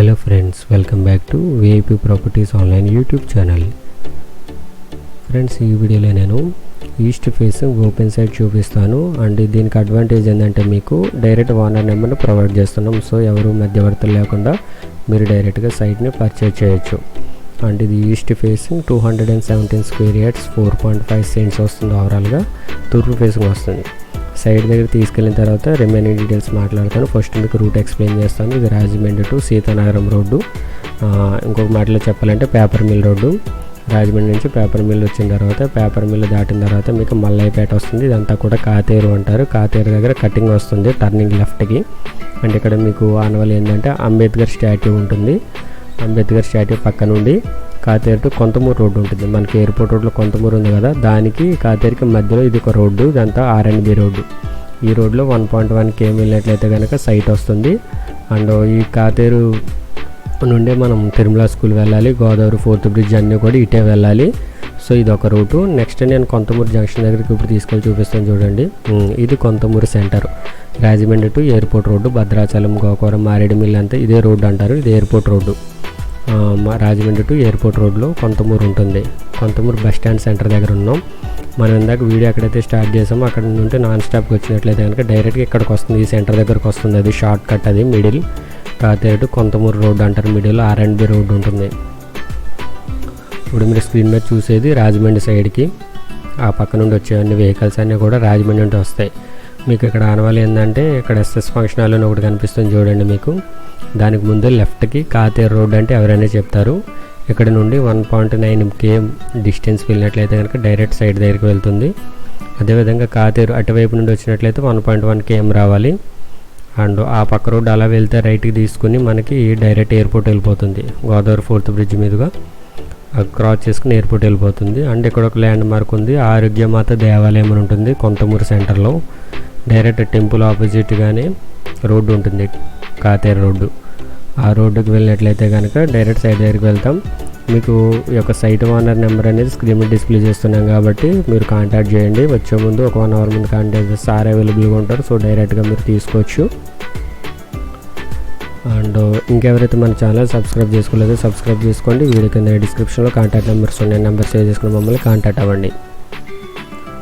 Hello friends welcome back to VIP properties online YouTube channel. Friends ఈ వీడియోలో నేను east facing open side చూపిస్తాను. And దీనికి advantage ఏంటంటే మీకు డైరెక్ట్ ఓనర్ నెంబర్ని ప్రొవైడ్ చేస్తున్నాం. సో ఎవరు మధ్యవర్తులు లేకుండా మీరు డైరెక్ట్గా సైట్ని పర్చేజ్ చేయొచ్చు. అండ్ ఇది east facing two hundred and seventeen square yards four point five cents వస్తుంది ఓవరాల్గా తూర్పు ఫేసింగ్ వస్తుంది. సైడ్ దగ్గర తీసుకెళ్ళిన తర్వాత రిమైనింగ్ డీటెయిల్స్ మాట్లాడతాను. ఫస్ట్ మీకు రూట్ ఎక్స్ప్లెయిన్ చేస్తాను. ఇది రాజమండ్రి టు సీతానగరం రోడ్డు. ఇంకొక మాటలో చెప్పాలంటే పేపర్ మిల్ రోడ్డు. రాజమండ్రి నుంచి పేపర్ మిల్ వచ్చిన తర్వాత పేపర్ మిల్ దాటిన తర్వాత మీకు మల్లయ్యపేట వస్తుంది. ఇదంతా కూడా కాతేరు అంటారు. కాతేరు దగ్గర కటింగ్ వస్తుంది టర్నింగ్ లెఫ్ట్కి అంటే ఇక్కడ మీకు ఆనవల్ ఏంటంటే అంబేద్కర్ స్టాట్యూ ఉంటుంది. అంబేద్కర్ స్టాట్యూ పక్క నుండి కాతేరు టు కొంతమూరు రోడ్డు ఉంటుంది. మనకి ఎయిర్పోర్ట్ రోడ్లో కొంతమూరు ఉంది కదా దానికి కాతేరుకి మధ్యలో ఇది ఒక రోడ్డు ఇదంతా ఆర్ఎన్బి రోడ్డు. ఈ రోడ్లో వన్ పాయింట్ వన్ కేఎం వెళ్ళినట్లయితే కనుక సైట్ వస్తుంది. అండ్ ఈ కాతేరు నుండే మనం తిరుమల స్కూల్ వెళ్ళాలి గోదావరి ఫోర్త్ బ్రిడ్జ్ అన్నీ కూడా ఇటే వెళ్ళాలి. సో ఇది ఒక రూటు. నెక్స్ట్ నేను కొంతమూరు జంక్షన్ దగ్గరికి ఇప్పుడు తీసుకెళ్ళి చూపిస్తాను చూడండి. ఇది Kontamuru centre. Rajahmundry to airport road Bhadrachalam Gokavaram Maredumilli అంతా ఇదే రోడ్డు అంటారు. ఇది airport road. Rajahmundry to airport రోడ్లో కొంతమూరు ఉంటుంది. కొంతమూరు బస్ స్టాండ్ సెంటర్ దగ్గర ఉన్నాం. మనం ఇందాక వీడియో ఎక్కడైతే స్టార్ట్ చేసామో అక్కడ నుండి నాన్ స్టాప్కి వచ్చినట్లయితే కనుక డైరెక్ట్గా ఇక్కడికి వస్తుంది. ఈ సెంటర్ దగ్గరకు వస్తుంది. అది షార్ట్ కట్ అది మిడిల్ కాతేటు కొంతమూరు రోడ్డు అంటారు. Middle R and B road ఉంటుంది. ఇప్పుడు మీరు స్క్రీన్ మీద చూసేది రాజమండ్రి సైడ్కి ఆ పక్క నుండి వచ్చేవన్నీ వెహికల్స్ అన్నీ కూడా రాజమండ్రి నుండి వస్తాయి. మీకు ఇక్కడ ఆనవాలి ఏంటంటే ఇక్కడ ఎస్ఎస్ ఫంక్షన్ హాల్ అని ఒకటి కనిపిస్తుంది చూడండి మీకు. దానికి ముందు లెఫ్ట్కి కాతేరు రోడ్ అంటే ఎవరైనా చెప్తారు. ఇక్కడ నుండి one point nine KM distance వెళ్ళినట్లయితే కనుక డైరెక్ట్ సైడ్ దగ్గరికి వెళ్తుంది. అదేవిధంగా కాతేరు అటువైపు నుండి వచ్చినట్లయితే వన్ పాయింట్ వన్ కేఎం రావాలి. అండ్ ఆ పక్క రోడ్ అలా వెళ్తే రైట్కి తీసుకుని మనకి డైరెక్ట్ ఎయిర్పోర్ట్ వెళ్ళిపోతుంది. గోదావరి ఫోర్త్ బ్రిడ్జ్ మీదుగా క్రాస్ చేసుకుని ఎయిర్పోర్ట్ వెళ్ళిపోతుంది. అండ్ ఇక్కడ ఒక ల్యాండ్ మార్క్ ఉంది. ఆరోగ్యమాత దేవాలయం అని ఉంటుంది. కొంతమూరు సెంటర్లో. డైరెక్ట్ టెంపుల్ ఆపోజిట్గానే రోడ్డు ఉంటుంది కాతేరు రోడ్డు. ఆ రోడ్డుకి వెళ్ళినట్లయితే కనుక డైరెక్ట్ సైడ్ దగ్గరికి వెళ్తాం. మీకు ఈ యొక్క సైట్ ఓనర్ నెంబర్ అనేది స్క్రీన్ మీద డిస్ప్లే చేస్తున్నాం కాబట్టి మీరు కాంటాక్ట్ చేయండి. వచ్చే ముందు ఒక వన్ అవర్ ముందు కాంటాక్ట్ చేస్తే సార్ అవైలబుల్గా ఉంటారు సో డైరెక్ట్గా మీరు తీసుకోవచ్చు. అండ్ ఇంకెవరైతే మన ఛానల్ సబ్స్క్రైబ్ చేసుకోలేదో సబ్స్క్రైబ్ చేసుకోండి. వీడియో కింద డిస్క్రిప్షన్లో కాంటాక్ట్ నెంబర్స్ ఉన్నాయి. నెంబర్ సేవ్ చేసుకుని మమ్మల్ని కాంటాక్ట్ అవ్వండి.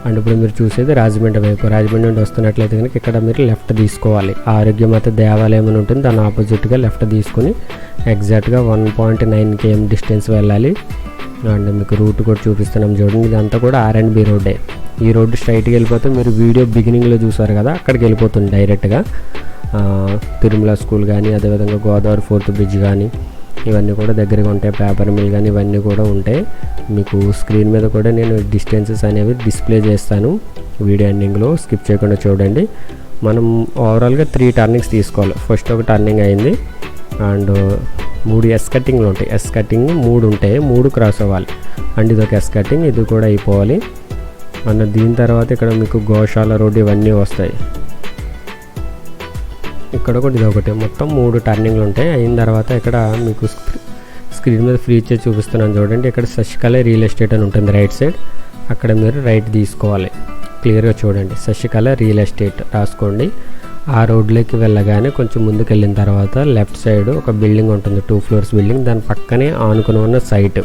అండ్ ఇప్పుడు మీరు చూసేది రాజమండ్రి వైపు. రాజమండ్రి నుండి వస్తున్నట్లయితే కనుక ఇక్కడ మీరు లెఫ్ట్ తీసుకోవాలి. ఆరోగ్యమత దేవాలయం అని ఉంటుంది. దాని ఆపోజిట్గా లెఫ్ట్ తీసుకుని ఎగ్జాక్ట్గా one point nine KM distance వెళ్ళాలి. అండ్ మీకు రూట్ కూడా చూపిస్తున్నాం చూడండి. ఇదంతా కూడా ఆర్ అండ్ బి రోడ్డే. ఈ రోడ్డు స్ట్రైట్కి వెళ్ళిపోతే మీరు వీడియో బిగినింగ్లో చూసారు కదా అక్కడికి వెళ్ళిపోతుంది డైరెక్ట్గా తిరుమల స్కూల్ కానీ అదేవిధంగా గోదావరి ఫోర్త్ బ్రిడ్జ్ కానీ ఇవన్నీ కూడా దగ్గరగా ఉంటాయి. పేపర్ మిల్ కానీ ఇవన్నీ కూడా ఉంటాయి. మీకు స్క్రీన్ మీద కూడా నేను డిస్టెన్సెస్ అనేవి డిస్ప్లే చేస్తాను. వీడియో ఎండింగ్లో స్కిప్ చేయకుండా చూడండి. మనం ఓవరాల్గా త్రీ టర్నింగ్స్ తీసుకోవాలి. ఫస్ట్ ఒక టర్నింగ్ అయింది. అండ్ మూడు ఎస్ కట్టింగ్లు ఉంటాయి. ఎస్ కట్టింగ్ మూడు ఉంటాయి. మూడు క్రాస్ అవ్వాలి. అండ్ ఇది ఒక ఎస్ కట్టింగ్ ఇది కూడా అయిపోవాలి. అండ్ దీని తర్వాత ఇక్కడ మీకు గోశాల రోడ్డు ఇవన్నీ వస్తాయి. ఇక్కడ కూడా ఇది ఒకటి. మొత్తం మూడు టర్నింగ్లు ఉంటాయి. అయిన తర్వాత ఇక్కడ మీకు స్క్రీన్ మీద ఫ్రీ ఇచ్చే చూపిస్తున్నాను చూడండి. ఇక్కడ శశికళ రియల్ ఎస్టేట్ అని ఉంటుంది రైట్ సైడ్ అక్కడ మీరు రైట్ తీసుకోవాలి. క్లియర్గా చూడండి. శశికళ రియల్ ఎస్టేట్ రాసుకోండి. ఆ రోడ్లోకి వెళ్ళగానే కొంచెం ముందుకు వెళ్ళిన తర్వాత లెఫ్ట్ సైడ్ ఒక బిల్డింగ్ ఉంటుంది. టూ ఫ్లోర్స్ బిల్డింగ్ దాని పక్కనే ఆనుకుని ఉన్న సైట్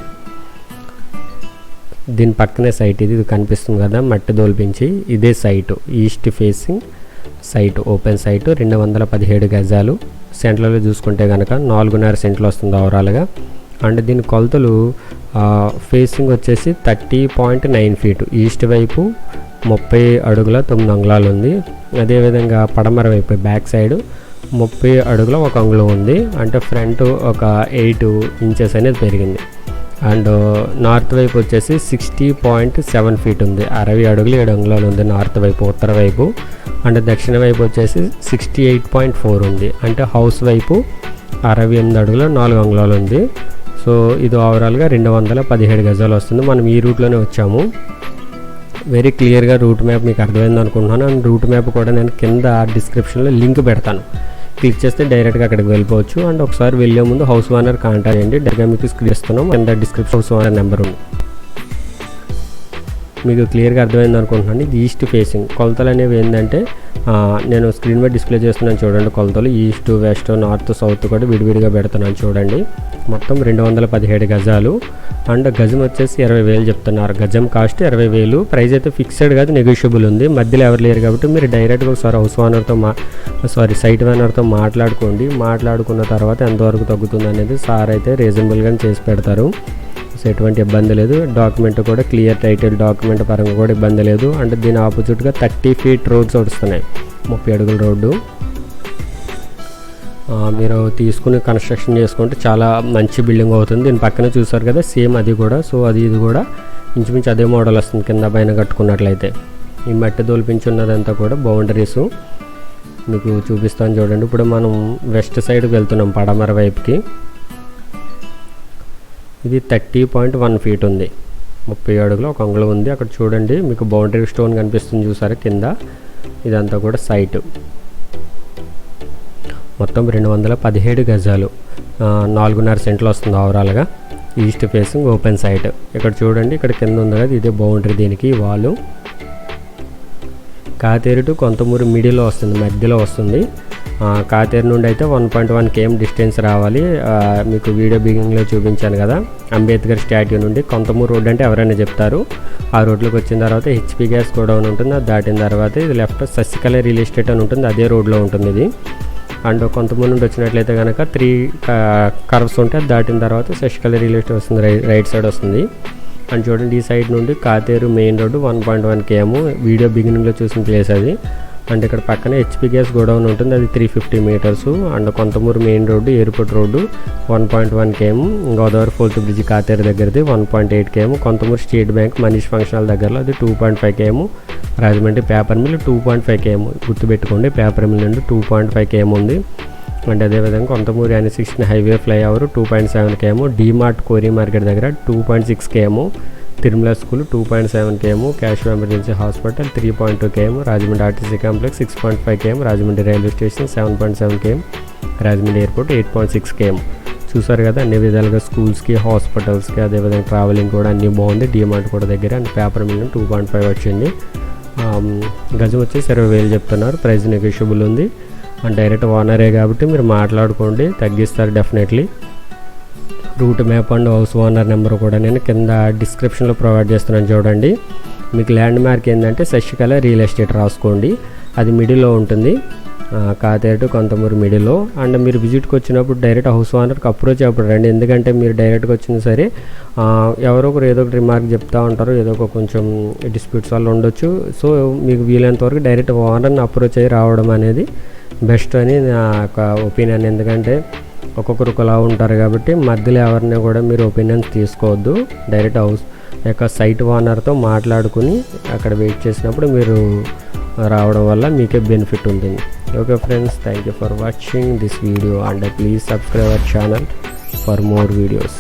దీని పక్కనే సైట్ ఇది. ఇది కనిపిస్తుంది కదా మట్టి దోల్పించి ఇదే site east facing site open site రెండు వందల పదిహేడు గజాలు. సెంట్లలో చూసుకుంటే కనుక నాలుగున్నర సెంట్లు వస్తుంది ఓవరాల్గా అండ్ దీని కొలతలు ఫేసింగ్ వచ్చేసి thirty point nine feet east వైపు ముప్పై అడుగుల తొమ్మిది అంగుళాలు ఉంది. అదేవిధంగా పడమర వైపు బ్యాక్ సైడ్ ముప్పై అడుగుల ఒక అంగుళం ఉంది. అంటే ఫ్రంట్ ఒక ఎయిట్ ఇంచెస్ అనేది పెరిగింది. అండ్ నార్త్ వైపు వచ్చేసి సిక్స్టీ పాయింట్ సెవెన్ ఫీట్ ఉంది. అరవై అడుగులు ఏడు అంగుళాలు ఉంది నార్త్ వైపు ఉత్తర వైపు. అండ్ దక్షిణ వైపు వచ్చేసి సిక్స్టీ ఎయిట్ పాయింట్ ఫోర్ ఉంది. అంటే హౌస్ వైపు అరవై ఎనిమిది అడుగుల నాలుగు అంగుళాలు ఉంది. సో ఇది ఓవరాల్గా రెండు వందల పదిహేడు గజాలు వస్తుంది. మనం ఈ రూట్లోనే వచ్చాము. వెరీ క్లియర్గా రూట్ మ్యాప్ మీకు అర్థమైంది అనుకుంటున్నాను. అండ్ రూట్ మ్యాప్ కూడా నేను కింద డిస్క్రిప్షన్లో లింక్ పెడతాను. క్లిక్ చేస్తే డైరెక్ట్గా అక్కడికి వెళ్ళిపోవచ్చు. అండ్ ఒకసారి వెళ్ళే ముందు హౌస్ ఓనర్ కాంటాక్ట్ చేయండి. డైరెక్ట్గా మీకు స్క్రీన్ ఇస్తున్నాం. కింద డిస్క్రిప్షన్ హౌస్ ఓనర్ నెంబర్ ఉంది. మీకు క్లియర్గా అర్థమైంది అనుకుంటున్నాను. ఇది ఈస్ట్ ఫేసింగ్. కొలతలు అనేవి ఏంటంటే నేను స్క్రీన్ మీద డిస్ప్లే చేస్తున్నాను చూడండి కొలతలు. ఈస్ట్ వెస్ట్ నార్త్ సౌత్ కూడా విడివిడిగా పెడుతున్నాను చూడండి. మొత్తం రెండు వందల పదిహేడు గజాలు. అండ్ గజం వచ్చేసి ఇరవై వేలు చెప్తున్నారు. గజం కాస్ట్ ఇరవై వేలు. ప్రైస్ అయితే ఫిక్స్డ్ కాదు నెగోషియబుల్ ఉంది. మధ్యలో ఎవరు లేరు కాబట్టి మీరు డైరెక్ట్గా ఒకసారి హౌస్ ఓనర్తో మా సారీ సైట్ ఓనర్తో మాట్లాడుకోండి. మాట్లాడుకున్న తర్వాత ఎంతవరకు తగ్గుతుంది అనేది సార్ అయితే రీజనబుల్గా చేసి పెడతారు. సో ఎటువంటి ఇబ్బంది లేదు. డాక్యుమెంట్ కూడా క్లియర్ టైటిల్ డాక్యుమెంట్ పరంగా కూడా ఇబ్బంది లేదు. అంటే దీని ఆపోజిట్గా థర్టీ ఫీట్ రోడ్స్ వస్తున్నాయి. ముప్పై అడుగుల రోడ్డు. మీరు తీసుకుని కన్స్ట్రక్షన్ చేసుకుంటే చాలా మంచి బిల్డింగ్ అవుతుంది. దీని పక్కన చూసారు కదా సేమ్ అది కూడా. సో అది ఇది కూడా ఇంచుమించు అదే మోడల్ వస్తుంది కింద పైన కట్టుకున్నట్లయితే. ఈ మట్టి దొలిపించున్నదంతా కూడా బౌండరీస్ మీకు చూపిస్తాను చూడండి. ఇప్పుడు మనం వెస్ట్ సైడ్కి వెళ్తున్నాం పడమర వైపుకి. ఇది థర్టీ పాయింట్ వన్ ఫీట్ ఉంది. ముప్పై అడుగులో ఒక అంగుళం ఉంది. అక్కడ చూడండి మీకు బౌండరీ స్టోన్ కనిపిస్తుంది చూసారా కింద? ఇదంతా కూడా సైట్. మొత్తం రెండు వందల పదిహేడు గజాలు. నాలుగున్నర సెంట్లు వస్తుంది ఓవరాల్గా ఈస్ట్ ఫేసింగ్ ఓపెన్ సైట్ ఇక్కడ చూడండి ఇక్కడ కింద ఉంది కదా ఇదే బౌండరీ దీనికి వాలు. కాతేరు టు కొంతమూరు మిడిల్లో వస్తుంది మధ్యలో వస్తుంది. కాతేరు నుండి అయితే one point one KM distance రావాలి. మీకు వీడియో బిగినింగ్లో చూపించాను కదా. అంబేద్కర్ స్టాట్యూ నుండి కొంతమూరు రోడ్ అంటే ఎవరైనా చెప్తారు. ఆ రోడ్లోకి వచ్చిన తర్వాత హెచ్పి గ్యాస్ గోడౌన్ ఉంటుంది. అది దాటిన తర్వాత ఇది లెఫ్ట్ శశికళ రియల్ ఎస్టేట్ అని ఉంటుంది. అదే రోడ్లో ఉంటుంది ఇది. అండ్ కొంతమంది నుండి వచ్చినట్లయితే కనుక త్రీ కర్వ్స్ ఉంటే అది దాటిన తర్వాత శశికళ రియల్ ఎస్టేట్ వస్తుంది. రైట్ సైడ్ వస్తుంది. అండ్ చూడండి ఈ సైడ్ నుండి Katheru main road one point one KM video బిగినింగ్లో చూసిన ప్లేస్ అది. అండ్ ఇక్కడ పక్కన హెచ్పి గ్యాస్ గోడౌన్ ఉంటుంది. అది three fifty metres and Kontamuru main road airport road one point one KM Godavari fourth bridge Katheru దగ్గరది one point eight KM Kontamuru state bank Manish function hall దగ్గరలో అది two point five KM Rajahmundry paper mill two point five KM గుర్తుపెట్టుకోండి paper mill నుండి two point five KM ఉంది. And అదేవిధంగా Kontamuru N sixteen highway flyover two point seven KM DMart Kori market దగ్గర two point six KM Tirumala school two point seven KM cash emergency hospital three point two KM Rajahmundry RTC complex six point five KM Rajahmundry railway station seven point seven KM Rajahmundry airport eight point six KM చూసారు కదా అన్ని విధాలుగా స్కూల్స్కి హాస్పిటల్స్కి అదేవిధంగా travelling కూడా అన్నీ బాగుంది. డిమార్ట్ కూడా దగ్గర and paper mill two point five వచ్చింది. గజం వచ్చేసి ఇరవై వేలు చెప్తున్నారు. ప్రైస్ నెగోషియబుల్ ఉంది. అండ్ డైరెక్ట్ ఓనరే కాబట్టి మీరు మాట్లాడుకోండి తగ్గిస్తారు definitely. Route map and house owner number కూడా నేను కింద డిస్క్రిప్షన్లో ప్రొవైడ్ చేస్తున్నాను చూడండి. మీకు ల్యాండ్ మార్క్ ఏంటంటే శశికళ రియల్ ఎస్టేట్ రాసుకోండి. అది మిడిల్లో ఉంటుంది. ఆ, కాతేటు కొంతమూరు మిడిల్లో. అండ్ మీరు విజిట్కి వచ్చినప్పుడు డైరెక్ట్ హౌస్ ఓనర్కి అప్రోచ్ అప్పుడు రండి ఎందుకంటే మీరు డైరెక్ట్గా వచ్చినా సరే ఎవరో ఒకరు ఏదో ఒక రిమార్క్ చెప్తా ఉంటారు. ఏదో ఒక కొంచెం డిస్ప్యూట్స్ వల్ల ఉండొచ్చు. సో మీకు వీలైనంత వరకు డైరెక్ట్ ఓనర్ని అప్రోచ్ అయ్యి రావడం అనేది బెస్ట్ అని నా యొక్క ఒపీనియన్. ఎందుకంటే ఒక్కొక్కరు ఒకలా ఉంటారు కాబట్టి మధ్యలో ఎవరిని కూడా మీరు ఒపీనియన్స్ తీసుకోవద్దు. డైరెక్ట్ హౌస్ యొక్క సైట్ ఓనర్తో మాట్లాడుకుని అక్కడ వెయిట్ చేసినప్పుడు మీరు రావడం వల్ల మీకే బెనిఫిట్ ఉంటుంది. Okay friends thank you for watching this video and please subscribe our channel for more videos